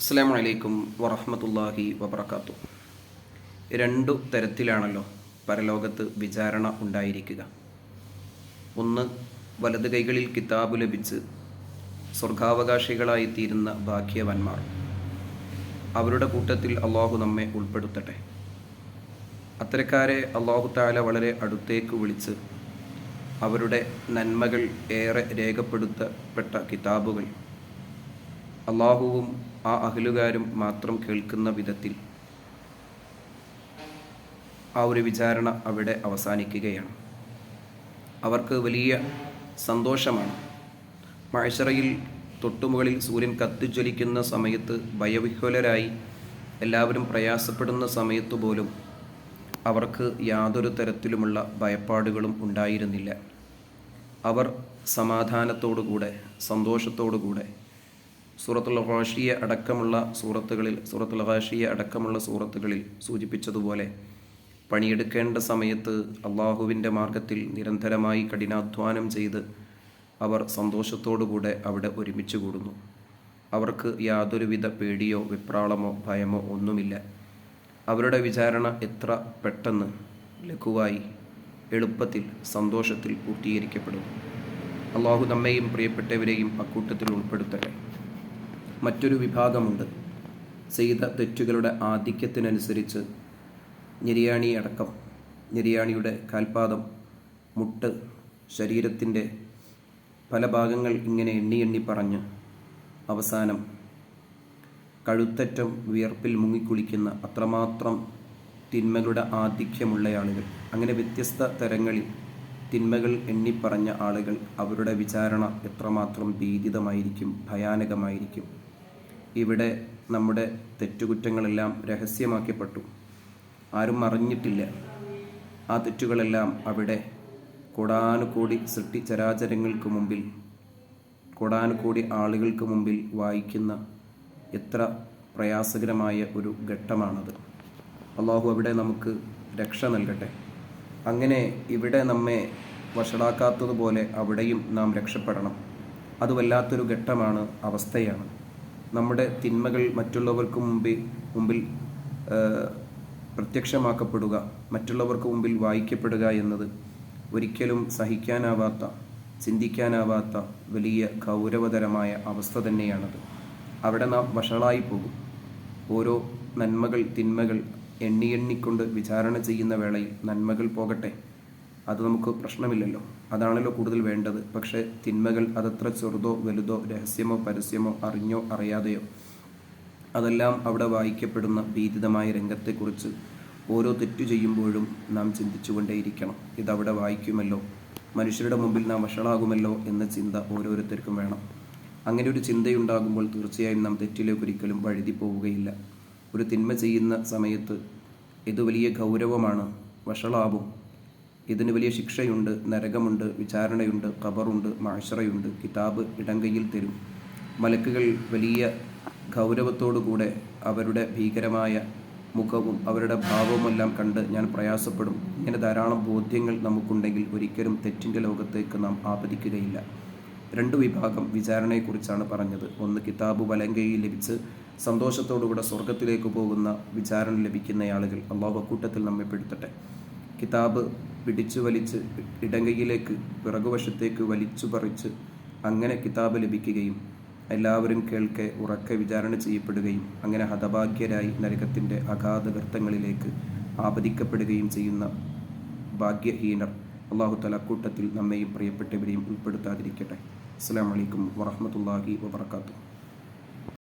അസ്സാം വലൈക്കും വറഹമത്തല്ലാഹി വബർക്കാത്തു രണ്ടു തരത്തിലാണല്ലോ പരലോകത്ത് വിചാരണ ഉണ്ടായിരിക്കുക. ഒന്ന് വലത് കൈകളിൽ കിതാബ് ലഭിച്ച് സ്വർഗാവകാശികളായി തീരുന്ന ഭാഗ്യവാന്മാർ. അവരുടെ കൂട്ടത്തിൽ അള്ളാഹു നമ്മെ ഉൾപ്പെടുത്തട്ടെ. അത്തരക്കാരെ അള്ളാഹു താല വളരെ അടുത്തേക്ക് വിളിച്ച് അവരുടെ നന്മകൾ ഏറെ രേഖപ്പെടുത്തപ്പെട്ട കിതാബുകൾ. അള്ളാഹുവും ആ അഹലുകാരും മാത്രം കേൾക്കുന്ന വിധത്തിൽ ആ ഒരു വിചാരണ അവിടെ അവസാനിക്കുകയാണ്. അവർക്ക് വലിയ സന്തോഷമാണ്. മഴശറയിൽ തൊട്ടുമുകളിൽ സൂര്യൻ കത്തിജ്വലിക്കുന്ന സമയത്ത് ഭയവിഹ്വലരായി എല്ലാവരും പ്രയാസപ്പെടുന്ന സമയത്തു പോലും അവർക്ക് യാതൊരു തരത്തിലുമുള്ള ഭയപ്പാടുകളും ഉണ്ടായിരുന്നില്ല. അവർ സമാധാനത്തോടുകൂടെ സന്തോഷത്തോടുകൂടെ സൂറത്തുൽ ഹാഷിയ അടക്കമുള്ള സൂറത്തുകളിൽ സൂറത്തുൽ ഹാഷിയ അടക്കമുള്ള സൂറത്തുകളിൽ സൂചിപ്പിച്ചതുപോലെ പണിയെടുക്കേണ്ട സമയത്ത് അള്ളാഹുവിന്റെ മാർഗത്തിൽ നിരന്തരമായി കഠിനാധ്വാനം ചെയ്ത് അവർ സന്തോഷത്തോടുകൂടെ അവിടെ ഒരുമിച്ച് കൂടുന്നു. അവർക്ക് യാതൊരുവിധ പേടിയോ വിപ്രാളമോ ഭയമോ ഒന്നുമില്ല. അവരുടെ വിചാരണ എത്ര പെട്ടെന്ന് ലഘുവായി എളുപ്പത്തിൽ സന്തോഷത്തിൽ പൂർത്തീകരിക്കപ്പെടുന്നു. അള്ളാഹു നമ്മെയും പ്രിയപ്പെട്ടവരെയും അക്കൂട്ടത്തിൽ ഉൾപ്പെടുത്തട്ടെ. മറ്റൊരു വിഭാഗമുണ്ട്. ചെയ്ത തെറ്റുകളുടെ ആധിക്യത്തിനനുസരിച്ച് ഞെരിയാണി അടക്കം ഞെരിയാണിയുടെ കാൽപാദം മുട്ട് ശരീരത്തിന്റെ പല ഭാഗങ്ങൾ ഇങ്ങനെ എണ്ണി എണ്ണി പറഞ്ഞ് അവസാനം കഴുത്തറ്റം വിയർപ്പിൽ മുങ്ങിക്കുളിക്കുന്ന അത്രമാത്രം തിന്മകളുടെ ആധിക്യമുള്ള ആളുകൾ. അങ്ങനെ വ്യത്യസ്ത തരങ്ങളിൽ തിന്മകൾ എണ്ണിപ്പറഞ്ഞ ആളുകൾ അവരുടെ വിചാരണ എത്രമാത്രം ഭീതിതമായിരിക്കും ഭയാനകമായിരിക്കും. ഇവിടെ നമ്മുടെ തെറ്റുകുറ്റങ്ങളെല്ലാം രഹസ്യമാക്കപ്പെട്ടു. ആരും അറിഞ്ഞിട്ടില്ല. ആ തെറ്റുകളെല്ലാം അവിടെ കോടാനുകോടി സൃഷ്ടിചരാചരങ്ങൾക്ക് മുമ്പിൽ കോടാനുകോടി ആളുകൾക്ക് മുമ്പിൽ വായിക്കുന്ന എത്ര പ്രയാസകരമായ ഒരു ഘട്ടമാണത്. അള്ളാഹു അവിടെ നമുക്ക് രക്ഷ നൽകട്ടെ. അങ്ങനെ ഇവിടെ നമ്മെ വഷളാക്കാത്തതുപോലെ അവിടെയും നാം രക്ഷപ്പെടണം. അത് വല്ലാത്തൊരു ഘട്ടമാണ് അവസ്ഥയാണ്. നമ്മുടെ തിന്മകൾ മറ്റുള്ളവർക്ക് മുമ്പിൽ മുമ്പിൽ പ്രത്യക്ഷമാക്കപ്പെടുക മറ്റുള്ളവർക്ക് മുമ്പിൽ വായിക്കപ്പെടുക എന്നത് ഒരിക്കലും സഹിക്കാനാവാത്ത ചിന്തിക്കാനാവാത്ത വലിയ ഗൗരവതരമായ അവസ്ഥ തന്നെയാണത്. അവിടെ നാം വഷളായി പോകും. ഓരോ നന്മകൾ തിന്മകൾ എണ്ണി എണ്ണിക്കൊണ്ട് വിചാരണ ചെയ്യുന്ന വേളയിൽ നന്മകൾ പോകട്ടെ? അത് നമുക്ക് പ്രശ്നമില്ലല്ലോ. അതാണല്ലോ കൂടുതൽ വേണ്ടത്. പക്ഷേ തിന്മകൾ അതത്ര ചെറുതോ വലുതോ രഹസ്യമോ പരസ്യമോ അറിഞ്ഞോ അറിയാതെയോ. അതെല്ലാം അവിടെ വായിക്കപ്പെടുന്ന ഭീതിതമായ രംഗത്തെക്കുറിച്ച് ഓരോ തെറ്റു ചെയ്യുമ്പോഴും നാം ചിന്തിച്ചുകൊണ്ടേയിരിക്കണം. ഇതവിടെ വായിക്കുമല്ലോ. മനുഷ്യരുടെ മുമ്പിൽ നാം വഷളാകുമല്ലോ എന്ന ചിന്ത ഓരോരുത്തർക്കും വേണം. അങ്ങനെ ഒരു ചിന്തയുണ്ടാകുമ്പോൾ തീർച്ചയായും നാം തെറ്റിലേക്ക് ഒരിക്കലും വഴുതി പോവുകയില്ല ഒരു തിന്മ ചെയ്യുന്ന സമയത്ത് ഇത് വലിയ ഗൗരവമാണ്. വഷളാവും. ഇതിന് വലിയ ശിക്ഷയുണ്ട് നരകമുണ്ട് വിചാരണയുണ്ട് ഖബറുണ്ട് മാഷറയുണ്ട് കിതാബ് ഇടങ്കയിൽ തരും. മലക്കുകൾ വലിയ ഗൗരവത്തോടുകൂടെ അവരുടെ ഭീകരമായ മുഖവും അവരുടെ ഭാവവുമെല്ലാം കണ്ട് ഞാൻ പ്രയാസപ്പെടും. ഇങ്ങനെ ധാരാളം ബോധ്യങ്ങൾ നമുക്കുണ്ടെങ്കിൽ ഒരിക്കലും തെറ്റിന്റെ ലോകത്തേക്ക് നാം ആപതിക്കുകയില്ല. രണ്ട് വിഭാഗം വിചാരണയെക്കുറിച്ചാണ് പറഞ്ഞത്. ഒന്ന് കിതാബ് വലങ്കയിൽ ലഭിച്ച് സന്തോഷത്തോടുകൂടെ സ്വർഗത്തിലേക്ക് പോകുന്ന വിചാരണ ലഭിക്കുന്ന ആളുകൾ അള്ളാഹു കൂട്ടത്തിൽ നമ്മെ പെടുത്തട്ടെ. കിതാബ് പിടിച്ചു വലിച്ച് ഇടങ്കയിലേക്ക് പിറകുവശത്തേക്ക് വലിച്ചു പറിച്ച് അങ്ങനെ കിതാബ് ലഭിക്കുകയും എല്ലാവരും കേൾക്കെ ഉറക്കെ വിചാരണ ചെയ്യപ്പെടുകയും അങ്ങനെ ഹതഭാഗ്യരായി നരകത്തിന്റെ അഗാധ ഗർത്തങ്ങളിലേക്ക് ആപതിക്കപ്പെടുകയും ചെയ്യുന്ന ഭാഗ്യഹീനർ അള്ളാഹു തല കൂട്ടത്തിൽ നമ്മെയും പ്രിയപ്പെട്ടവരെയും ഉൾപ്പെടുത്താതിരിക്കട്ടെ. അസ്സാം വലൈക്കും വറഹമത്തല്ലാഹി വബർക്കാത്തു